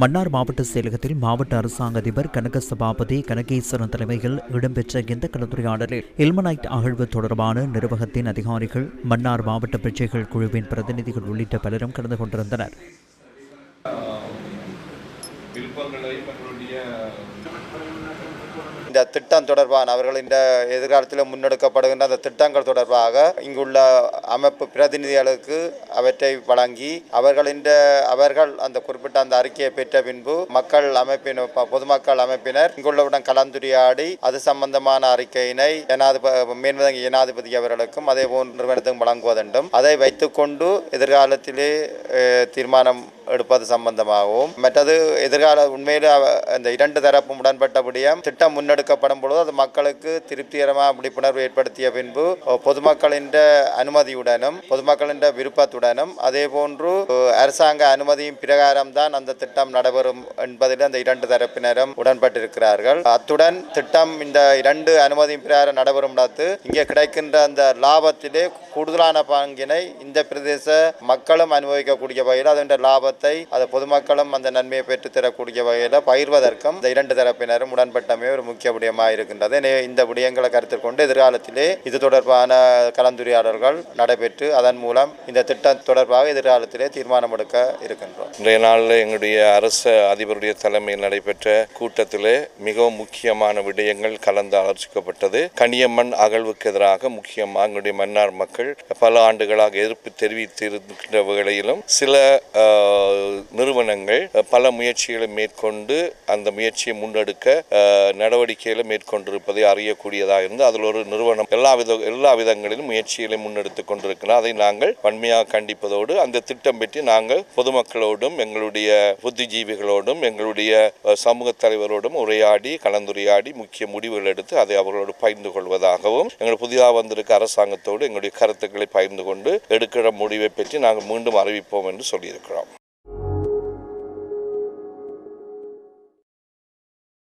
மன்னார் மாவட்ட செயலகத்தில் மாவட்ட அரசாங்க அதிபர் கனக சபாபதி கனகேஸ்வரன் தலைமையில் இடம்பெற்ற இந்த கலந்துரையாடலில் இல்மனைட் அகழ்வு தொடர்பான நிர்வாகத்தின் அதிகாரிகள் மன்னார் மாவட்ட பிரச்சைகள் குழுவின் பிரதிநிதிகள் உள்ளிட்ட பலரும் கலந்து கொண்டிருந்தனர். இந்த திட்டம் தொடர்பான அவர்களின் எதிர்காலத்தில் முன்னெடுக்கப்படுகின்ற அந்த திட்டங்கள் தொடர்பாக இங்குள்ள அமைப்பு பிரதிநிதிகளுக்கு அவற்றை வழங்கி அவர்களின் அவர்கள் அந்த குறிப்பிட்ட அந்த அறிக்கையை பெற்ற பின்பு மக்கள் அமைப்பினர் பொதுமக்கள் அமைப்பினர் இங்குள்ளவுடன் கலந்துரையாடி அது சம்பந்தமான அறிக்கையினை ஜனாதிபதி மேன்மதங்க ஜனாதிபதி அவர்களுக்கும் அதே போன்ற நிறுவனத்துக்கும் வழங்குவதென்றும் அதை வைத்துக்கொண்டு எதிர்காலத்திலே தீர்மானம் எடுப்பது சம்பந்தமாகவும் மற்றது எதிர்கால உண்மையில் அந்த இரண்டு தரப்பும் உடன்பட்டபடியும் திட்டம் முன்னெடுக்கப்படும் பொழுது அது மக்களுக்கு திருப்திகரமாக விழிப்புணர்வு ஏற்படுத்திய பின்பு பொதுமக்களின் அனுமதியுடனும் பொதுமக்களின் விருப்பத்துடனும் அதே போன்று அரசாங்க அனுமதியின் பிரகாரம் தான் அந்த திட்டம் நடைபெறும் என்பதில் அந்த இரண்டு தரப்பினரும் உடன்பட்டிருக்கிறார்கள். அத்துடன் திட்டம் இந்த இரண்டு அனுமதியின் பிரகாரம் நடைபெறும் இடத்து இங்கே கிடைக்கின்ற அந்த லாபத்திலே கூடுதலான பங்கினை இந்த பிரதேச மக்களும் அனுபவிக்கக்கூடிய வகையில் அதன் லாபத்தை அது பொதுமக்களும் அந்த நன்மையை பெற்று தரக்கூடிய வகையில் பகிர்வதற்கும் இந்த இரண்டு தரப்பினரும் உடன்பட்டமே ஒரு முக்கிய விடயமாக இருக்கின்றது. எனவே இந்த விடயங்களை கருத்தில் கொண்டு எதிர்காலத்திலே இது தொடர்பான கலந்துரையாடல்கள் நடைபெற்று அதன் மூலம் இந்த திட்டம் தொடர்பாக எதிர்காலத்திலே தீர்மானம் எடுக்க இருக்கின்றோம். இன்றைய நாளில் எங்களுடைய அரசு அதிபருடைய தலைமையில் நடைபெற்ற கூட்டத்திலே மிகவும் முக்கியமான விடயங்கள் கலந்து ஆலோசிக்கப்பட்டது. கனியம்மன் அகழ்வுக்கு எதிராக முக்கியமாக எங்களுடைய மன்னார் மக்கள் பல ஆண்டுகளாக எதிர்ப்பு தெரிவித்திருக்கின்ற வேளையிலும் சில நிறுவனங்கள் பல முயற்சிகளை மேற்கொண்டு அந்த முயற்சியை முன்னெடுக்க நடவடிக்கைகளை மேற்கொண்டிருப்பதை அறியக்கூடியதாக இருந்து அதில் ஒரு நிறுவனம் எல்லா வித எல்லா விதங்களிலும் முயற்சிகளை முன்னெடுத்துக் கொண்டிருக்கிறோம் அதை நாங்கள் வன்மையாக கண்டிப்பதோடு அந்த திட்டம் பற்றி நாங்கள் பொதுமக்களோடும் எங்களுடைய புத்திஜீவிகளோடும் எங்களுடைய சமூக தலைவரோடும் உரையாடி கலந்துரையாடி முக்கிய முடிவுகள் எடுத்து அதை அவர்களோடு பகிர்ந்து கொள்வதாகவும் எங்கள் புதிதாக வந்திருக்க அரசாங்கத்தோடு எங்களுடைய கருத்து கருத்துக்களை பகிர்ந்து கொண்டு எடுக்கிற முடிவை பற்றி நாங்கள் மீண்டும் அறிவிப்போம் என்று சொல்லியிருக்கிறோம்.